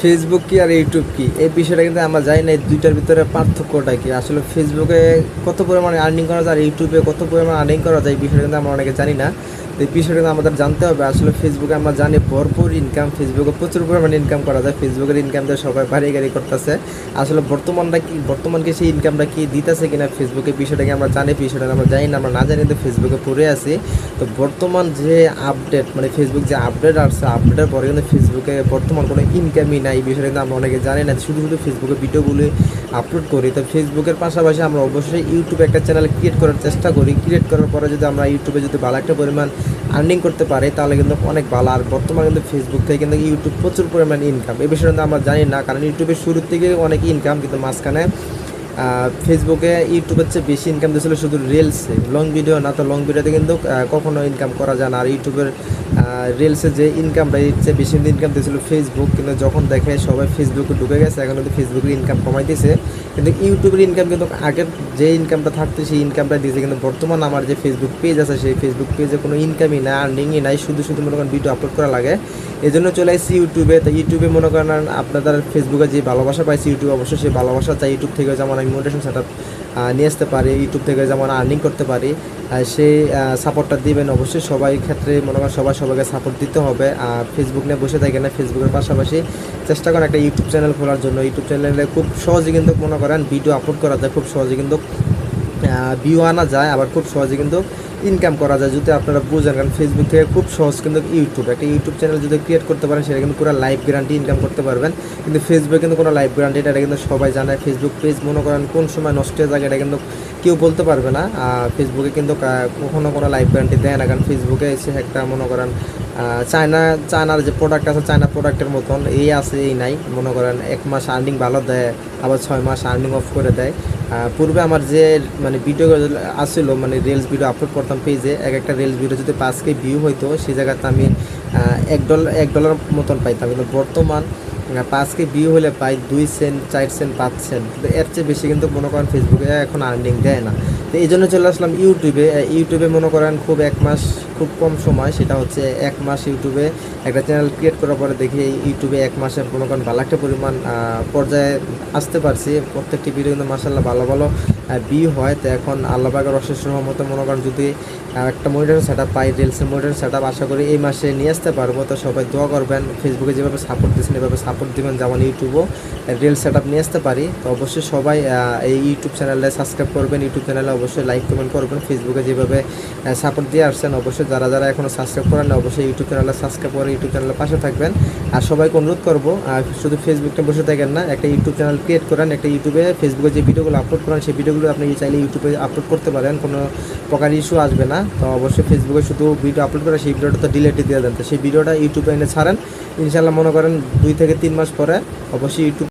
Facebook কি আর YouTube কি? এই বিষয়টা কিন্তু আমরা জানি না, এই দুইটার ভিতরে পার্থক্যটা কি? আসলে ফেসবুকে কত পরিমাণে আর্নিং করা যায়, আর ইউটিউবে কত পরিমাণে আর্নিং করা যায়, এই বিষয়টা কিন্তু আমরা অনেকে জানি না। এই বিষয়টা কিন্তু আমাদের জানতে হবে। আসলে ফেসবুকে আমরা জানি ভরপুর ইনকাম ফেসবুকে প্রচুর পরিমাণে ইনকাম করা যায়। ফেসবুকের ইনকাম দিয়ে সবাই বাড়ি গাড়ি করতেছে। আসলে বর্তমানটা কি বর্তমানকে সেই ইনকামটা কি দিতেছে কিনা ফেসবুকে বিষয়টা কি আমরা জানি, বিষয়টা আমরা জানি না। আমরা না জানি তো ফেসবুকে পড়ে আছি। তো বর্তমান যে আপডেট মানে ফেসবুক যে আপডেট আসছে আপডেটের পরে কিন্তু ফেসবুকে বর্তমান কোনো ইনকামই নাই। এই বিষয়টা কিন্তু আমরা অনেকে জানি না। শুধু শুধু ফেসবুকে ভিডিওগুলো আপলোড করি। তো ফেসবুকের পাশাপাশি আমরা অবশ্যই ইউটিউবে একটা চ্যানেল ক্রিয়েট করার চেষ্টা করি। ক্রিয়েট করার পরে যদি আমরা ইউটিউবে যদি ভালো একটা পরিমাণ আর্নিং করতে পারে, তাহলে কিন্তু অনেক ভালো। আর বর্তমানে কিন্তু ফেসবুক থেকে কিন্তু ইউটিউব প্রচুর পরিমাণে ইনকাম এই বিষয়ে কিন্তু আমরা জানি না, কারণ ইউটিউবের শুরুর থেকে অনেক ইনকাম কিন্তু মাঝখানে ফেসবুকে ইউটিউবের চেয়ে বেশি ইনকাম দিয়েছিল শুধু রিলসে লং ভিডিও না তো লং ভিডিওতে কিন্তু কখনো ইনকাম করা যায় না। আর ইউটিউবের রিলসে যে ইনকামটা এর চেয়ে বেশি ইনকাম দিয়েছিল ফেসবুক কিন্তু যখন দেখে সবাই ফেসবুকে ঢুকে গেছে, এখন কিন্তু ফেসবুকের ইনকাম কমাই দিয়েছে কিন্তু ইউটিউবের ইনকাম কিন্তু আগের যে ইনকামটা থাকতো, সেই ইনকামটা দিয়েছে। কিন্তু বর্তমান আমার যে ফেসবুক পেজ আছে, সেই ফেসবুক পেজে কোনো ইনকামই নাই আর্নিংই নাই, শুধু শুধু মনে করেন ভিডিও আপলোড করা লাগে। এই জন্য চলে আসছি ইউটিউবে তো ইউটিউবে মনে করেন আপনাদের ফেসবুকে যে ভালোবাসা পাইছি ইউটিউব অবশ্যই সেই ভালোবাসা চাই। ইউটিউব থেকে যেমন আমি মোটিভেশন সেট আপ নিয়ে আসতে পারি ইউটিউব থেকে যেমন আর্নিং করতে পারি সেই সাপোর্টটা দিবেন অবশ্যই। সবাই ক্ষেত্রে মনে করেন সবাই সবাইকে সাপোর্ট দিতে হবে। আর ফেসবুক নিয়ে বসে থাকে না ফেসবুকের পাশাপাশি চেষ্টা করেন একটা ইউটিউব চ্যানেল খোলার জন্য। ইউটিউব চ্যানেলে খুব সহজে কিন্তু মনে করেন ভিডিও আপলোড করা যায়, খুব সহজে কিন্তু ভিউ আনা যায়, আবার খুব সহজে কিন্তু ইনকাম করা যায়। যদি আপনারা বুঝেন, কারণ ফেসবুক থেকে খুব সহজ কিন্তু ইউটিউব একটা ইউটিউব চ্যানেল যদি ক্রিয়েট করতে পারেন, সেটা কিন্তু পুরো লাইভ গ্যারান্টি ইনকাম করতে পারবেন। কিন্তু ফেসবুকে কিন্তু কোনো লাইভ গ্যারান্টি এটা কিন্তু সবাই জানে। ফেসবুক পেজ মনে করেন কোন সময় নষ্ট হয়ে যায় এটা কিন্তু কেউ বলতে পারবে না। ফেসবুকে কিন্তু কখনো কোনো লাইভ গ্যারান্টি দেয় না, কারণ ফেসবুকে এসে একটা মনে করেন চায়না চায়নার যে প্রোডাক্ট আছে চায়না প্রোডাক্টের মতন, এই আছে, এই নাই। মনে করেন এক মাস আর্নিং ভালো দেয়, আবার ছয় মাস আর্নিং অফ করে দেয়। পূর্বে আমার যে মানে ভিডিও আসছিল মানে রিলস ভিডিও আপলোড করতাম পেজে এক একটা রিলস ভিডিও যদি পাঁচ কে ভিউ হইতো, সেই জায়গাতে আমি এক ডলার এক ডলার মতন পাইতাম। কিন্তু বর্তমান পাঁচকে ভিউ হলে পাই দুই সেন্ট চার সেন্ট পাঁচ সেন্ট কিন্তু এর চেয়ে বেশি কিন্তু মনে করেন ফেসবুকে এখন আর্নিং দেয় না। তো এই জন্য চলে আসলাম ইউটিউবে ইউটিউবে মনে করেন খুব এক মাস, খুব কম সময়, সেটা হচ্ছে এক মাস ইউটিউবে একটা চ্যানেল ক্রিয়েট করার পরে দেখি ইউটিউবে এক মাসে মনে করেন ভালো একটা পরিমাণ পর্যায়ে আসতে পারছি। প্রত্যেকটি ভিডিও কিন্তু মাসাল্লাহ ভালো ভালো ভিউ হয়। তো এখন আল্লাহবাগের অশেষ রহমতে মনে করেন যদি একটা মনিটর সেট আপ পাই রিলসের মনিটর সেট আপ আশা করি এই মাসে নিয়ে আসতে পারব। তো সবাই দোয়া করবেন ফেসবুকে যেভাবে সাপোর্ট দিচ্ছেন এভাবে সাপোর্ট দিবেন যেমন ইউটিউবও রিল সেট নিয়ে আসতে পারি। তো অবশ্যই সবাই এই ইউটিউব চ্যানেলে সাবস্ক্রাইব করবেন ইউটিউব চ্যানেলে অবশ্যই লাইক কমেন্ট করবেন ফেসবুকে যেভাবে সাপোর্ট দিয়ে আসছেন, অবশ্যই যারা যারা এখনও সাবস্ক্রাইব করেন অবশ্যই ইউটিউব চ্যানেলে সাবস্ক্রাইব করে ইউটিউব চ্যানেলের পাশে থাকবেন। আর সবাইকে অনুরোধ করব আর শুধু ফেসবুকে বসে থাকেন না, একটা ইউটিউব চ্যানেল ক্রিয়েট করেন, একটা ইউটিউবে ফেসবুকে যে ভিডিওগুলো আপলোড করেন, সেই ভিডিওগুলো আপনি চাইলে ইউটিউবে আপলোড করতে পারেন, কোনো প্রকার ইস্যু আসবে না। তো অবশ্যই ফেসবুকে শুধু ভিডিও আপলোড করে, সেই ভিডিওটা তো ডিলেটে দিয়ে দেন। তো সেই ভিডিওটা ইউটিউবে এনে ছাড়েন। ইনশাল্লাহ মনে করেন দুই থেকে তিন মাস পরে, অবশ্যই ইউটিউব